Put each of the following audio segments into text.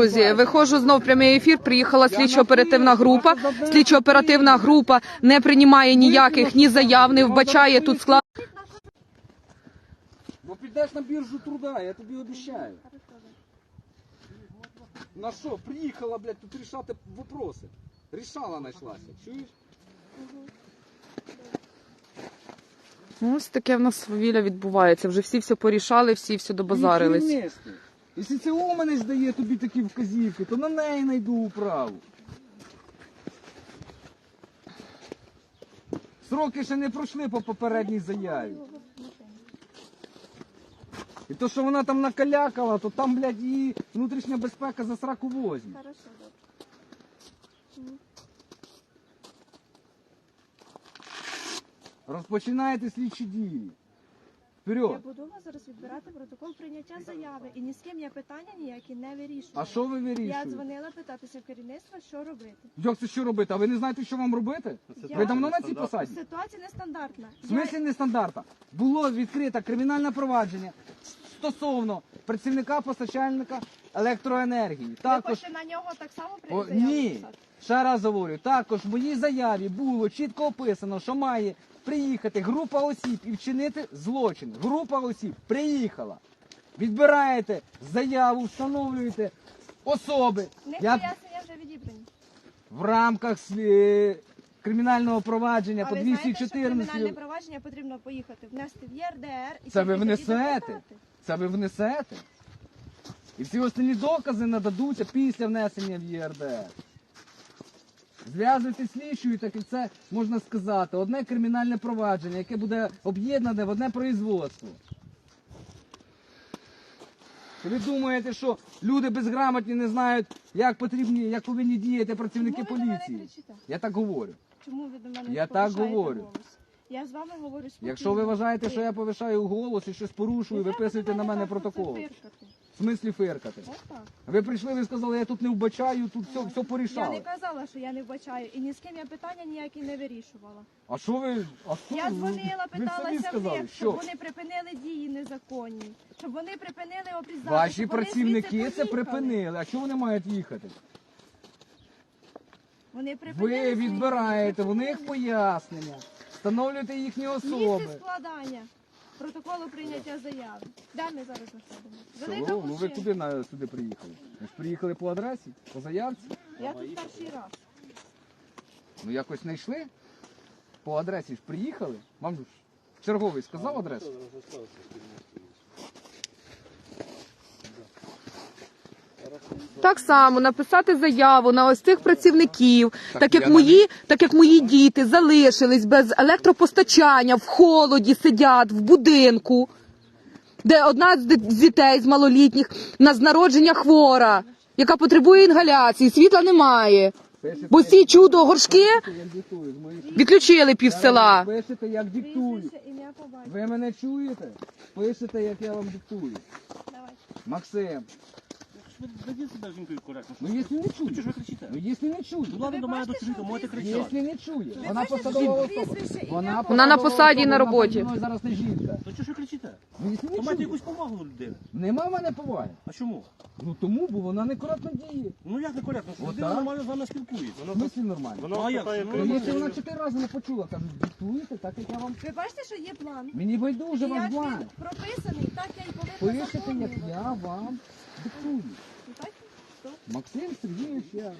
Друзі, виходжу знов в прямий ефір. Приїхала слідчо-оперативна група. Слідчо-оперативна група не приймає ніяких ні заяв, не вбачає тут склад. Бо підеш на біржу труда, я тобі обіцяю. На що? Приїхала, блядь, тут рішати вопроси. Рішала знайшлася. Чуєш? Ось таке в нас свавілля відбувається. Вже всі все порішали, всі все добазарились. Їх не нести. Якщо це Уманець дає тобі такі вказівки, то на неї найду управу. Сроки ще не пройшли по попередній заяві. І то, що вона там накалякала, то там, блядь, її внутрішня безпека за сраку возьме. Хорошо, добре. Розпочинаєте слідчі дії. Я Вперед. буду вас зараз відбирати протокол прийняття заяви. І ні з ким я питання ніякі не вирішую. А що ви Я вирішуєте? дзвонила питатися в керівництва, що робити. Як це що робити? А ви не знаєте, що вам робити? Я- Ви давно на цій посаді? Ситуація нестандартна. В смислі нестандарта? Було відкрите кримінальне провадження стосовно працівника постачальника електроенергії. Ви Також хочете на нього так само О, ні, ще раз говорю, також в моїй заяві було чітко описано, що має приїхати група осіб і вчинити злочин. Група осіб приїхала. Відбираєте заяву, встановлюєте особи. В них Я пояснення вже відібрані. в рамках слі- кримінального провадження А по ви знаєте, що 214 кримінальне провадження потрібно поїхати, внести в ЄРДР і Це ви тільки тоді внесете? допитати? Це ви внесете. І всі останні докази нададуться після внесення в ЄРДР. Зв'язуйте слідчою, так і це можна сказати. Одне кримінальне провадження, яке буде об'єднане в одне производство. Ви думаєте, що люди безграмотні не знають, як потрібні, як повинні діяти працівники Чому ви до мене поліції? кричите? Я так говорю. Чому ви до мене Я так повишаєте говорю. голос? Я з вами говорю спокійно. Якщо ви вважаєте, що я повишаю голос і щось порушую, треба виписуйте на мене так оце протокол. В смислі фиркати. Ви прийшли, ви сказали, я тут не вбачаю, тут все, все Я не казала, що я не вбачаю, і ні з ким я питання ніякі не вирішувала. А що ви? А що Я ви? дзвонила, ви самі питалася в сказали, них, що щоб вони припинили дії незаконні, щоб вони припинили обрізати. ваші щоб вони працівники звідси це поїхали. припинили. А чого вони мають їхати? Вони припинили Ви свої відбираєте в них пояснення, встановлюєте їхні Місце особи. складання протоколу прийняття заяви. Де ми зараз знаходимося? Велика ну, ну ви куди на, сюди приїхали? Ви ж приїхали по адресі, по заявці? Я тут перший раз. Ну якось знайшли? По адресі ж приїхали? Вам ж черговий сказав адресу? Так само написати заяву на ось цих працівників, Так так, як мої, так як мої діти залишились без електропостачання в холоді, сидять в будинку, де одна з дітей з малолітніх на з народження хвора, яка потребує інгаляції, світла немає. Бо ці чудо горшки відключили пів села. Пишете, як диктую. Ви мене чуєте? Пишете, як я вам диктую. Максим, ведіть себе жінкою коректно. ну якщо не Чого чує, ж ви кричите? ну якщо не чує, Будь до мене до можете кричати. якщо не чує, вона посадова особа. Вона Вона на посаді і на роботі. мною зараз не жінка. То чого ж ви кричите? Ну якщо То не майте чує, якусь повагу до людини. нема в мене поваги. А чому? Ну тому, бо вона некоректно діє. Ну як не коректно, що людина нормально з вами спілкується. В смислі нормально. Ну а як? Ну, якщо вона чотири рази не почула, кажу, диктуєте, так як я вам. Ви бачите, що є план? Мені байдуже І ваш як план. він прописаний, так я й повинна Пишете, як я вам Ну? Максим Сергійович, я.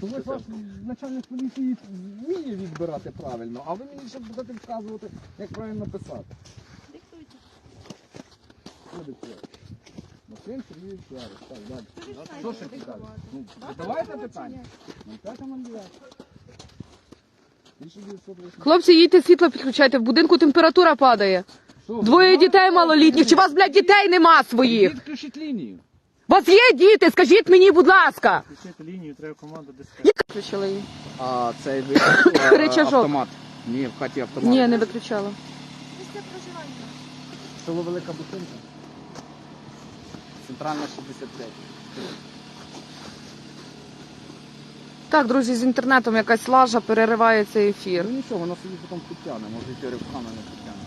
То ось ваш начальник поліції вміє відбирати правильно, а ви мені ще будете вказувати, як правильно писати. Диктуйте. Що? Максим Сергійович Яриш. Так, далі. Ви Що ще питати? Ну, давайте питання. Ну, п'ята нам 1908. Хлопці, їдьте світло підключайте, в будинку температура падає. Що, Двоє ви дітей малолітніх. Чи у вас, блядь, дітей нема своїх? Ідіть, включіть лінію. У вас є діти? Скажіть мені, будь ласка. Включити лінію, треба команда диспетчера. Виключила її. А цей ви Рычажок. автомат. Ні, в хаті автомат. Ні, не виключала. Місце проживання. Село Велика Бутинка. Центральна 65. Так, друзі, з інтернетом якась лажа перериває цей ефір. Ну нічого, воно собі потім підтягне, може йти ривками не підтягне.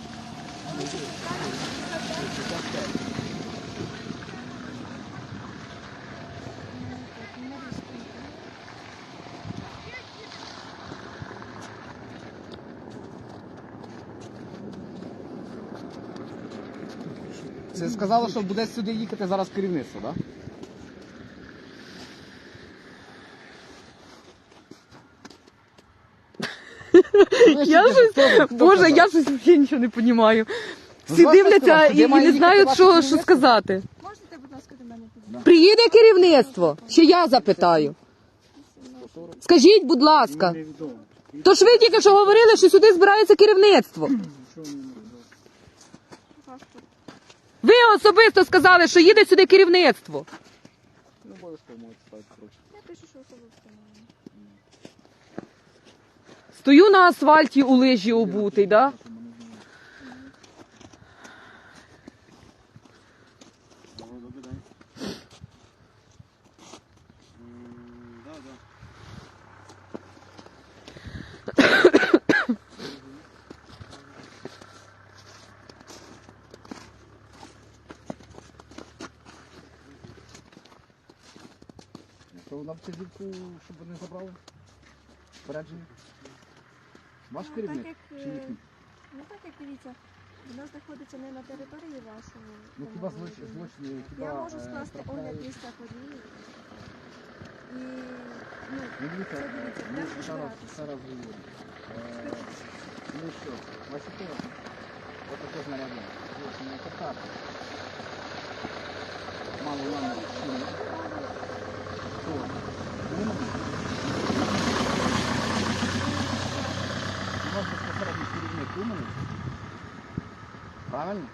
Це сказало, що буде сюди їхати зараз керівництво, так? Я щось, Боже, я щось взагалі нічого не розумію. Всі дивляться і, і не знають, що, що сказати. Можете, будь ласка, до мене підійти? Приїде керівництво? Чи я запитаю? Скажіть, будь ласка. То ж ви тільки що говорили, що сюди збирається керівництво. Що мені не знаю. Паспорт. Ви особисто сказали, що їде сюди керівництво. Ну, обов'язково можете ставити проти. Я пишу, що особа встановлена. Стою на асфальті у лижі обутий, да? Добрий день. М, Да, да. На вказівку, щоб вони забрали? Спорядження? Ваш Ну, керівник? Так як, Чи е, їхній? ну так як дивіться, вона знаходиться не на території вашого. Ну хіба злочин, будинку. злочини, хіба... Я можу е, скласти трапляють- огляд місця події. І, ну, Ну, дивіться, Це дивіться, ми як ще раз, розбиратися? раз говорю. Е, Ну що, ваші колеги, от таке знаряддя, злочини, це карта. Мало нам чинно. Хто? Ви не будете? У вас безпосередньо керівник умний? Правильно?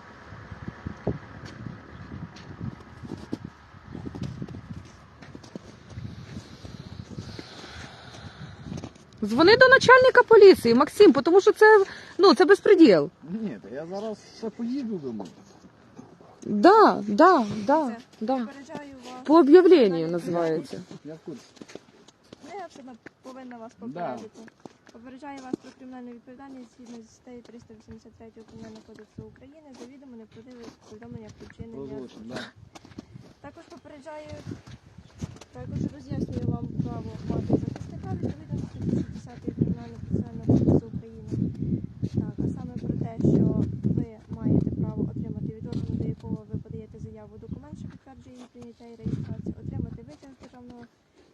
Дзвони до начальника поліції, Максим, тому що це, ну, це безпреділ. Ні, та я зараз ще поїду думаю. Да, да, да, да. попереджаю вас. По об'явленню називається. Я в курсі. Ну, я все одно повинна вас Да. попередити. Попереджаю вас про кримінальну відповідальність згідно зі статті 383 Кримінального кодексу України за відомо неправдиве повідомлення про вчинення. Також попереджаю, також роз'яснюю вам право мати захисника відповідно до статті 60 Кримінального процесуального кодексу України. Так, а саме про те, що ви маєте право отримати від органу, до якого ви подаєте заяву документ, що підтверджує її прийняття і реєстрацію, отримати витяг з державного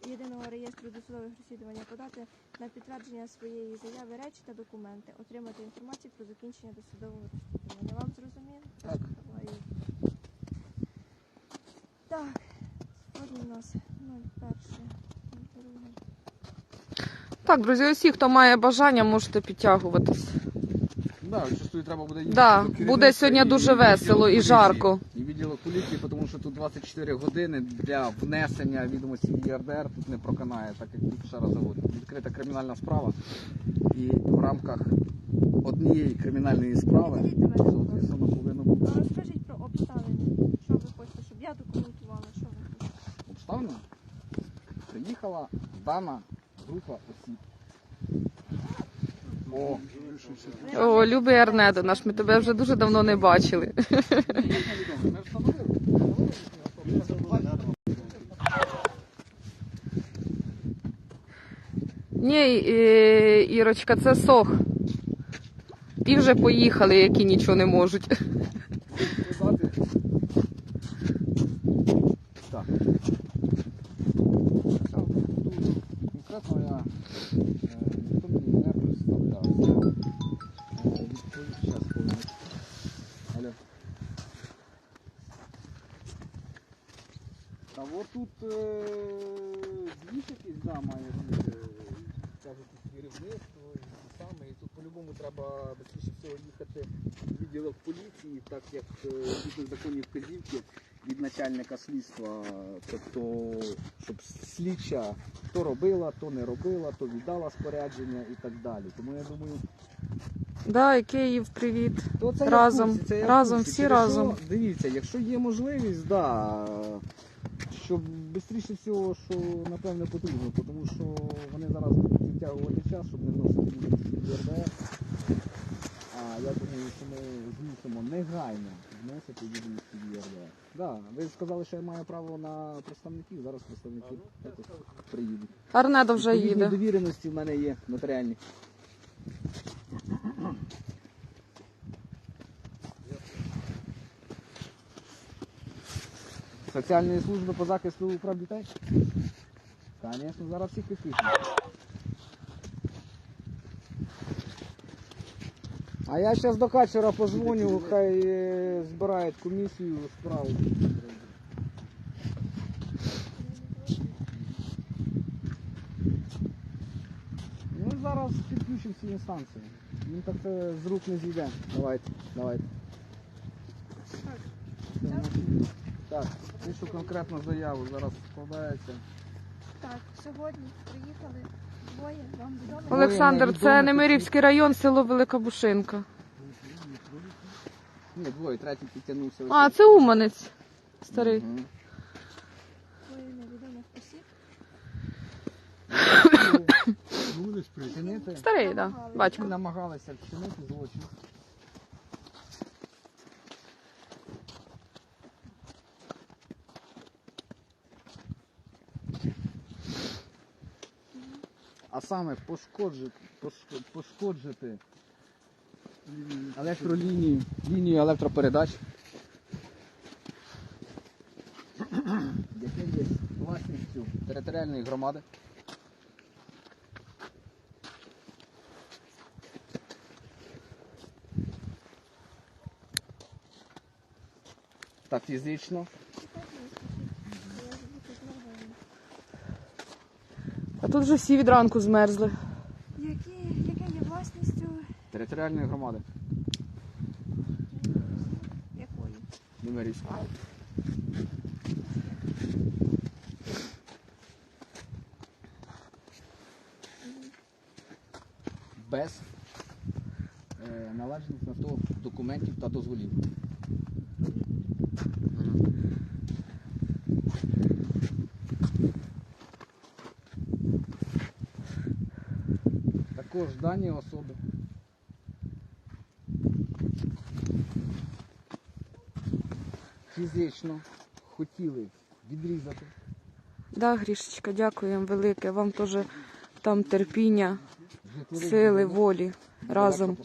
єдиного реєстру досудових розслідування, подати на підтвердження своєї заяви речі та документи, отримати інформацію про закінчення досудового розслідування. Вам зрозуміло? Так. Так, сьогодні у нас 01. 02. Так, друзі, усі, хто має бажання, можете підтягуватись. Да, треба буде їхати Да, до буде керівництва сьогодні і дуже відділок весело і жарко. Поліції, тому що тут 24 години для внесення відомості в ЄРДР тут не проканає, так як тут ще раз говорю. Відкрита кримінальна справа. І в рамках однієї кримінальної справи соответственно, повинно бути розкажіть про обставини. Що ви хочете, щоб я документувала? Що ви хочете? обставина. Приїхала дана група осіб. О, любий Арнедо наш, ми тебе вже дуже давно не бачили. Ні, Ірочка, це сох. І вже поїхали, які нічого не можуть. Та от тут е, якийсь, да, має бути. Кажуть, керівництво і те саме. І тут по-любому треба більше всього їхати в відділок поліції, так як е, згідно законні вказівки від начальника слідства, тобто, щоб слідча то робила, то не робила, то віддала спорядження і так далі. Тому я думаю, Да, і Київ, привіт. то це я Разом, курсі, це я разом, курсі. всі Через що, разом. Дивіться, якщо є можливість, да, щоб швидше всього, що напевне потрібно, тому що вони зараз будуть відтягувати час, щоб не вносити в ЄРДР. А я думаю, що ми змусимо негайно вносити відомості в ЄРДР. Да, ви сказали, що я маю право на представників, зараз представники також приїдуть. Арнедо вже Відповідні їде. довіреності в мене є нотаріальні. Соціальної служби по захисту прав дітей? Звісно, зараз всіх підключимо. А я зараз до качера позвоню, хай е, збирають комісію справу. Ну зараз підключимо всі інстанції. Він так це з рук не зійде. Давайте, давайте. Так, пишу конкретну заяву, зараз складається. Так, сьогодні приїхали двоє, вам відомо. Олександр, це. Немирівський район, село Велика Бушинка. Ні, двоє, третій підтягнувся. А, це Уманець. Старий. Мгм. Двоє невідомих осіб. Будеш прийти. Старий, так, да, батько. намагалися вчинити злочин. А саме пошкоджити, пошко- пошкоджити електролінію, лінію електропередач, яке є власністю територіальної громади. Та фізично Так, не скажіть, я звідти знову. А тут вже всі від ранку змерзли. Які, яке є власністю територіальної громади якої? Немирівської. Без е, належних на то документів та дозволів. Також дані особи фізично хотіли відрізати Да, Грішечка, дякуємо велике. Вам теж там терпіння, сили, волі разом.